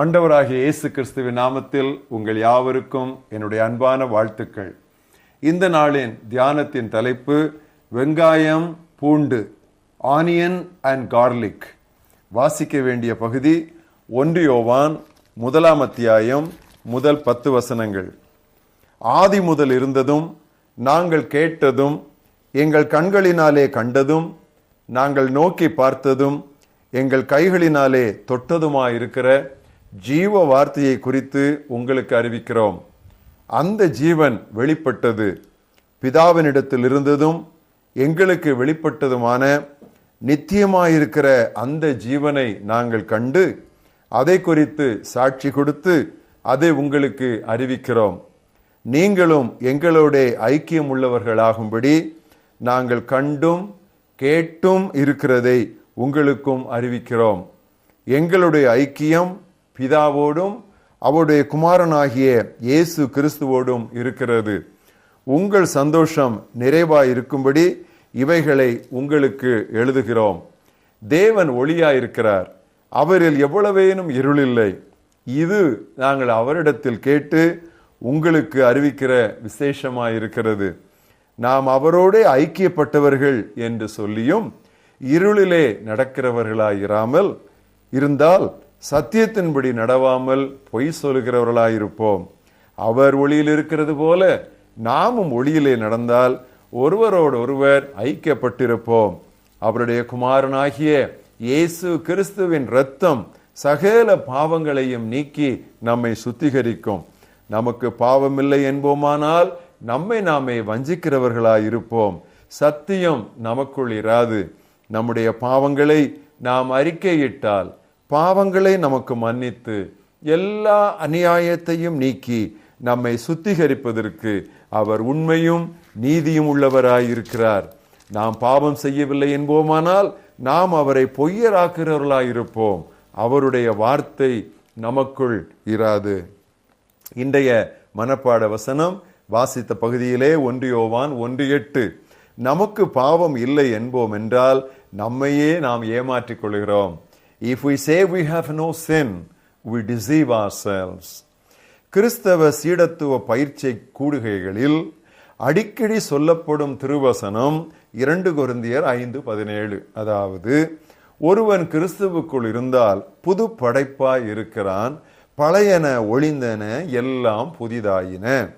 ஆண்டவராகிய இயேசு கிறிஸ்துவின் நாமத்தில் உங்கள் யாவருக்கும் என்னுடைய அன்பான வாழ்த்துக்கள். இந்த நாளின் தியானத்தின் தலைப்பு வெங்காயம் பூண்டு ஆனியன் அண்ட் கார்லிக். வாசிக்க வேண்டிய பகுதி ஒன்று யோவான் முதலாம் அத்தியாயம் முதல் பத்து வசனங்கள். ஆதி முதல் இருந்ததும் நாங்கள் கேட்டதும் எங்கள் கண்களினாலே கண்டதும் நாங்கள் நோக்கி பார்த்ததும் எங்கள் கைகளினாலே தொட்டதுமாயிருக்கிற ஜீவ வார்த்தையை குறித்து உங்களுக்கு அறிவிக்கிறோம். அந்த ஜீவன் வெளிப்பட்டது. பிதாவினிடத்தில் இருந்ததும் எங்களுக்கு வெளிப்பட்டதுமான நித்தியமாயிருக்கிற அந்த ஜீவனை நாங்கள் கண்டு அதை குறித்து சாட்சி கொடுத்து அதை உங்களுக்கு அறிவிக்கிறோம். நீங்களும் எங்களோட ஐக்கியம் உள்ளவர்களாகும்படி நாங்கள் கண்டும் கேட்டும் இருக்கிறதை உங்களுக்கும் அறிவிக்கிறோம். எங்களுடைய ஐக்கியம் பிதாவோடும் அவருடைய குமாரனாகிய இயேசு கிறிஸ்துவோடும் இருக்கிறது. உங்கள் சந்தோஷம் நிறைவாய் இருக்கும்படி இவைகளை உங்களுக்கு எழுதுகிறோம். தேவன் ஒளியாயிருக்கிறார். அவரில் எவ்வளவேனும் இருளில்லை. இது நாங்கள் அவரிடத்தில் கேட்டு உங்களுக்கு அறிவிக்கிற விசேஷமாயிருக்கிறது. நாம் அவரோடே ஐக்கியப்பட்டவர்கள் என்று சொல்லியும் இருளிலே நடக்கிறவர்களாயிராமல் இருந்தால் சத்தியத்தின்படி நடவாமல் பொய் சொல்கிறவர்களாயிருப்போம் அவர் ஒளியில் இருக்கிறது போல நாமும் ஒளியிலே நடந்தால் ஒருவரோடு ஒருவர் ஐக்கியப்பட்டிருப்போம். அவருடைய குமாரனாகிய இயேசு கிறிஸ்துவின் இரத்தம் சகல பாவங்களையும் நீக்கி நம்மை சுத்திகரிக்கும். நமக்கு பாவமில்லை என்போமானால் நம்மை நாமே வஞ்சிக்கிறவர்களாயிருப்போம். சத்தியம் நமக்குள் இராது. நம்முடைய பாவங்களை நாம் அறிக்கையிட்டால் பாவங்களை நமக்கு மன்னித்து எல்லா அநியாயத்தையும் நீக்கி நம்மை சுத்திகரிப்பதற்கு அவர் உண்மையும் நீதியும் உள்ளவராயிருக்கிறார். நாம் பாவம் செய்யவில்லை என்போமானால் நாம் அவரை பொய்யராக்கிறவர்களாயிருப்போம் அவருடைய வார்த்தை நமக்குள் இராது. இன்றைய மனப்பாட வசனம் வாசித்த பகுதியிலே ஒன்று யோவான் ஒன்று எட்டு. நமக்கு பாவம் இல்லை என்போம் என்றால் நம்மையே நாம் ஏமாற்றிக் கொள்கிறோம். If we say we have no sin we deceive ourselves. கிறிஸ்தவ சீடத்துவ பயிற்சி கூடுகைகளில் அடிக்கடி சொல்லப்படும் திருவசனம் இரண்டு கொருந்தியர் ஐந்து பதினேழு. அதாவது ஒருவன் கிறிஸ்துவுக்குள் இருந்தால் புது படைப்பாய் இருக்கிறான் பழையன ஒளிந்தன எல்லாம் புதிதாயின.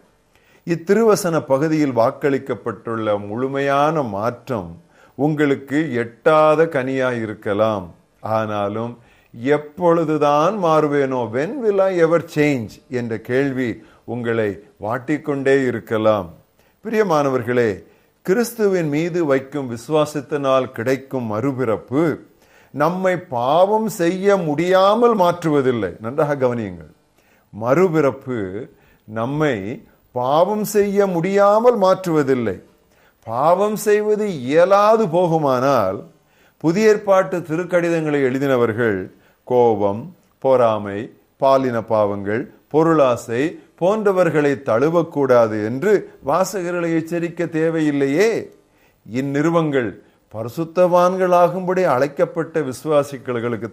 இத்திருவசன பகுதியில் வாக்களிக்கப்பட்டுள்ள முழுமையான மாற்றம் உங்களுக்கு எட்டாத கனியாய் இருக்கலாம். ஆனாலும் எப்பொழுதுதான் மாறுவேனோ when will I ever change என்ற கேள்வி உங்களை வாட்டிக்கொண்டே இருக்கலாம். பிரியமானவர்களே கிறிஸ்துவின் மீது வைக்கும் விசுவாசத்தினால் கிடைக்கும் மறுபிறப்பு நம்மை பாவம் செய்ய முடியாமல் மாற்றுவதில்லை. நன்றாக கவனியுங்கள். மறுபிறப்பு நம்மை பாவம் செய்ய முடியாமல் மாற்றுவதில்லை. பாவம் செய்வது இயலாது போகுமானால் புதிய ஏற்பாட்டு திருக்கடிதங்களை எழுதினவர்கள் கோபம் பொறாமை பாலின பாவங்கள் பொருளாசை போன்றவர்களை தழுவக்கூடாது என்று வாசகர்களை எச்சரிக்க தேவையில்லையே. இந்நிறுவங்கள் பரிசுத்தவான்களாகும்படி அழைக்கப்பட்ட விசுவாசிகளுக்கு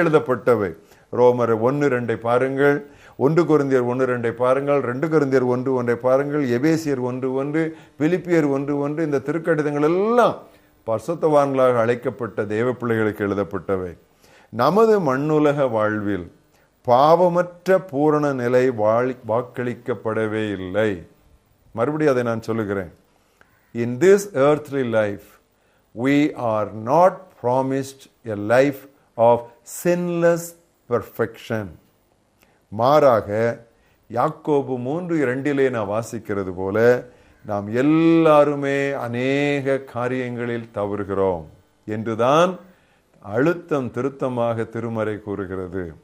எழுதப்பட்டவை. ரோமர் ஒன்று ரெண்டை பாருங்கள். ஒன்று குருந்தியர் ஒன்று ரெண்டை பாருங்கள். ரெண்டு குருந்தியர் ஒன்று ஒன்றை பாருங்கள். எபேசியர் ஒன்று ஒன்று பிலிப்பியர் ஒன்று ஒன்று இந்த திருக்கடிதங்கள் எல்லாம் பரிசுத்தவான்களாக அழைக்கப்பட்ட தேவ பிள்ளைகளுக்கு எழுதப்பட்டவை. நமது மண்ணுலக வாழ்வில் பாவமற்ற பூரண நிலை வாழ் வாக்களிக்கப்படவே இல்லை. மறுபடியும் அதை நான் சொல்லுகிறேன். In this earthly life we are not promised a life of sinless perfection மாறாக யாக்கோபு மூன்று இரண்டிலே நான் வாசிக்கிறது போல நாம் எல்லாருமே அநேக காரியங்களில் தவறுகிறோம் என்றுதான் அழுத்தம் திருத்தமாக திருமறை கூறுகிறது.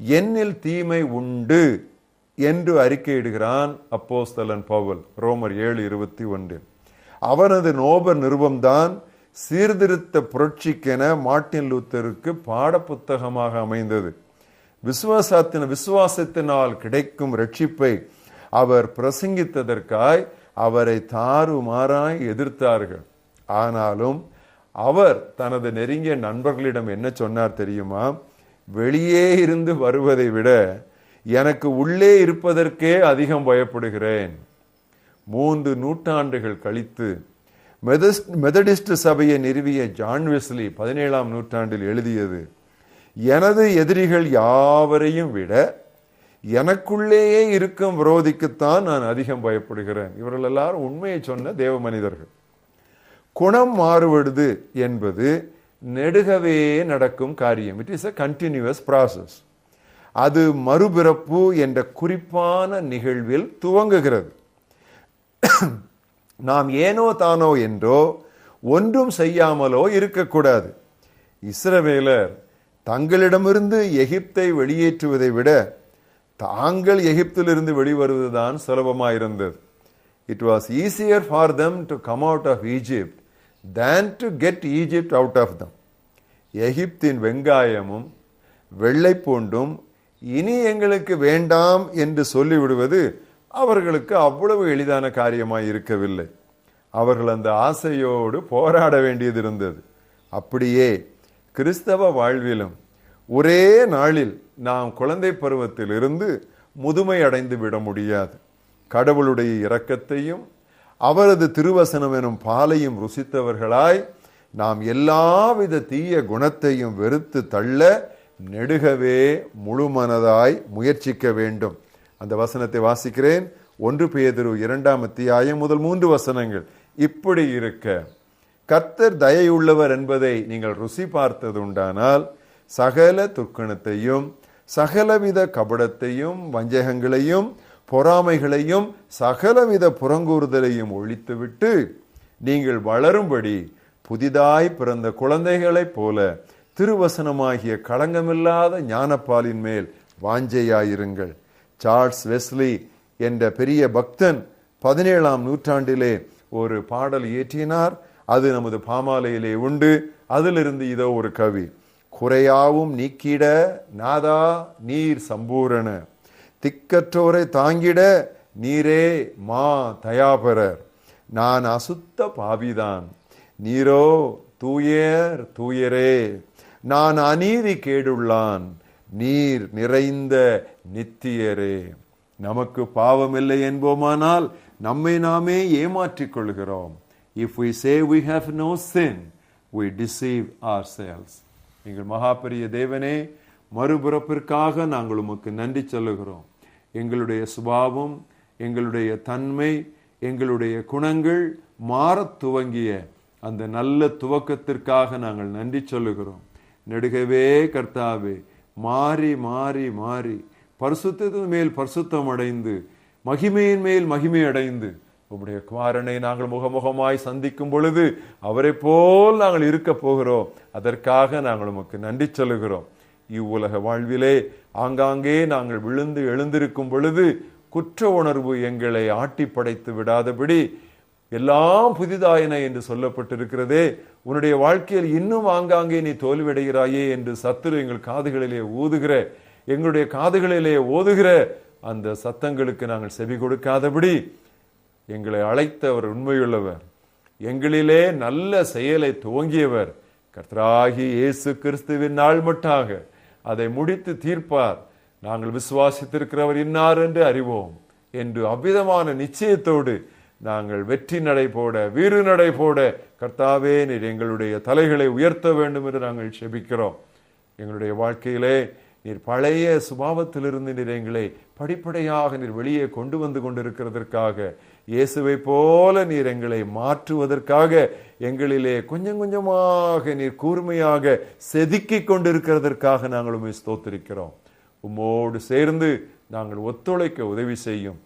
என்னில் தீமை உண்டு என்று அறிக்கையிடுகிறான் அப்போஸ்தலன் பவுல் ரோமர் ஏழு இருபத்தி ஒன்றில் அவனது நோபர் நிருபம்தான் சீர்திருத்த புரட்சிக்கென மார்ட்டின் லூத்தருக்கு பாடப்புத்தகமாக அமைந்தது. விசுவாசத்தின் விசுவாசத்தினால் கிடைக்கும் ரட்சிப்பை அவர் பிரசங்கித்ததற்காய் அவரை தாறுமாறாய் எதிர்த்தார்கள். ஆனாலும் அவர் தனது நெருங்கிய நண்பர்களிடம் என்ன சொன்னார் தெரியுமா? வெளியே இருந்து வருவதை விட எனக்கு உள்ளே இருப்பதற்கே அதிகம் பயப்படுகிறேன். மூன்று நூற்றாண்டுகள் கழித்து மெதடிஸ்ட் சபையை நிறுவிய ஜான் வெஸ்லி பதினேழாம் நூற்றாண்டில் எழுதியது எனது எதிரிகள் யாவரையும் விட எனக்குள்ளேயே இருக்கும் விரோதிக்குத்தான் நான் அதிகம் பயப்படுகிறேன். இவர்கள் எல்லாரும் உண்மையை சொன்ன தேவ மனிதர்கள். குணம் மாறுபடுது என்பது நெடுகவே நடக்கும் காரியம். It is a continuous process அது மறுபிறப்பு என்ற குறிப்பான நிகழ்வில் துவங்குகிறது. நாம் ஏனோ தானோ என்றோ ஒன்றும் செய்யாமலோ இருக்கக்கூடாது. இஸ்ரவேலர் தங்களிடமிருந்து எகிப்தை வெளியேற்றுவதை விட தாங்கள் எகிப்திலிருந்து வெளிவருவதுதான் சுலபமாயிருந்தது. It was easier for them to come out of Egypt than to get Egypt out of them எகிப்தின் வெங்காயமும் வெள்ளைப்பூண்டும் இனி எங்களுக்கு வேண்டாம் என்று சொல்லிவிடுவது அவர்களுக்கு அவ்வளவு எளிதான காரியமாய் இருக்கவில்லை அவர்கள் அந்த ஆசையோடு போராட வேண்டியது இருந்தது அப்படியே கிறிஸ்தவ வாழ்விலும் ஒரே நாளில் நாம் குழந்தை பருவத்திலிருந்து முதுமை அடைந்து விட முடியாது. கடவுளுடைய இரக்கத்தையும் அவரது திருவசனம் எனும் பாலையும் ருசித்தவர்களாய் நாம் எல்லாவித தீய குணத்தையும் வெறுத்து தள்ள நெடுகவே முழுமனதாய் முயற்சிக்க வேண்டும். அந்த வசனத்தை வாசிக்கிறேன். ஒன்று பேதுரு இரண்டாம் அத்தியாயம் முதல் மூன்று வசனங்கள். இப்படி இருக்க கர்த்தர் தயையுள்ளவர் என்பதை நீங்கள் ருசி பார்த்தது உண்டானால் சகல துர்க்கணத்தையும் சகலவித கபடத்தையும் வஞ்சகங்களையும் பொறாமைகளையும் சகலவித புறங்கூறுதலையும் ஒழித்துவிட்டு நீங்கள் வளரும்படி புதிதாய் பிறந்த குழந்தைகளைப் போல திருவசனமாகிய களங்கமில்லாத ஞானப்பாலின் மேல் வாஞ்சையாயிருங்கள். சார்ல்ஸ் வெஸ்லி என்ற பெரிய பக்தன் பதினேழாம் நூற்றாண்டிலே ஒரு பாடல் இயற்றினார். அது நமது பாமாலையிலே உண்டு. அதிலிருந்து இதோ ஒரு கவி. குறையாவும் நீக்கிட நாதா நீர் சம்பூரண. திக்கற்றோரை தாங்கிட நீரே மா தயாபரர். நான் அசுத்த பாவிதான். நீரோ தூயர் தூயரே. நான் அநீதி கேடுள்ளான். நீர் நிறைந்த நித்தியரே. நமக்கு பாவம் இல்லை என்போமானால் நம்மை நாமே ஏமாற்றிக் கொள்கிறோம். If we say we have no sin we deceive ourselves எங்கள் மகாபெரிய தேவனே மறுபிறப்பிற்காக நாங்கள் உமக்கு நன்றி சொல்லுகிறோம். எங்களுடைய சுபாவம் எங்களுடைய தன்மை எங்களுடைய குணங்கள் மாறத் துவங்கிய அந்த நல்ல துவக்கத்திற்காக நாங்கள் நன்றி சொல்லுகிறோம். நெடுகவே கர்த்தாவே மாறி மாறி மாறி பரிசுத்தத்தின் மேல் பரிசுத்தம் அடைந்து மகிமையின் மேல் மகிமை அடைந்து உம்முடைய குமாரனை நாங்கள் முகமுகமாய் சந்திக்கும் பொழுது அவரை போல் நாங்கள் இருக்க போகிறோம். அதற்காக நாங்கள் உமக்கு நன்றி சொல்லுகிறோம். இவ்வுலக வாழ்விலே ஆங்காங்கே நாங்கள் விழுந்து எழுந்திருக்கும் பொழுது குற்ற உணர்வு எங்களை ஆட்டி படைத்து விடாதபடி எல்லாம் புதிதாயின என்று சொல்லப்பட்டிருக்கிறதே. உன்னுடைய வாழ்க்கையில் இன்னும் ஆங்காங்கே நீ தோல்வியடைகிறாயே என்று சத்துரு எங்கள் காதுகளிலே ஊதுகிற எங்களுடைய காதுகளிலே ஓதுகிற அந்த சத்தங்களுக்கு நாங்கள் செவி கொடுக்காதபடி எங்களை அழைத்தவர் உண்மையுள்ளவர். எங்களிலே நல்ல செயலை துவங்கியவர். கர்த்தராகி இயேசு கிறிஸ்துவின் நாள் மட்டாக அதை முடித்து தீர்ப்பார். நாங்கள் விசுவாசித்திருக்கிறவர் இன்னார் என்று அறிவோம். என்று அவ்விதமான நிச்சயத்தோடு நாங்கள் வெற்றி நடை போட வீறு நடை போட கர்த்தாவே நீர் எங்களுடைய தலைகளை உயர்த்த வேண்டும் என்று நாங்கள் செபிக்கிறோம். எங்களுடைய வாழ்க்கையிலே நீர் பழைய சுபாவத்திலிருந்து நீர் எங்களை படிப்படியாக நீர் வெளியே கொண்டு வந்து கொண்டிருக்கிறதற்காக இயேசுவை போல நீர் எங்களை மாற்றுவதற்காக எங்களிலே கொஞ்சம் கொஞ்சமாக நீர் கூர்மையாக செதுக்கிக் கொண்டிருக்கிறதற்காக நாங்கள் உண்மை ஸ்தோத்திருக்கிறோம். உம்மோடு சேர்ந்து நாங்கள் ஒத்துழைக்க உதவி செய்யும்.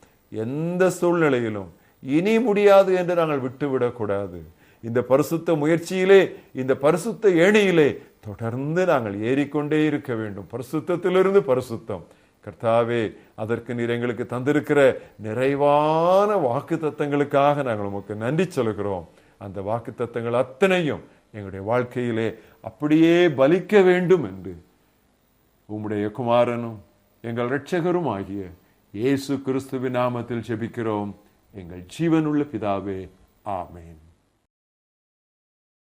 எந்த சூழ்நிலையிலும் இனி முடியாது என்று நாங்கள் விட்டுவிடக்கூடாது. இந்த பரிசுத்த முயற்சியிலே இந்த பரிசுத்த ஏணியிலே தொடர்ந்து நாங்கள் ஏறிக்கொண்டே இருக்க வேண்டும். பரிசுத்தத்திலிருந்து பரிசுத்தம். கர்த்தாவே அதற்கு நீர் எங்களுக்கு தந்திருக்கிற நிறைவான வாக்கு தத்தங்களுக்காக நாங்கள் உமக்கு நன்றி சொல்கிறோம் அந்த வாக்கு தத்தங்கள் அத்தனையும் எங்களுடைய வாழ்க்கையிலே அப்படியே பலிக்க வேண்டும் என்று உம்முடைய குமாரனும் எங்கள் இரட்சகரும் ஆகிய இயேசு கிறிஸ்துவின் நாமத்தில் ஜெபிக்கிறோம். எங்கள் ஜீவனுள்ள பிதாவே ஆமேன்.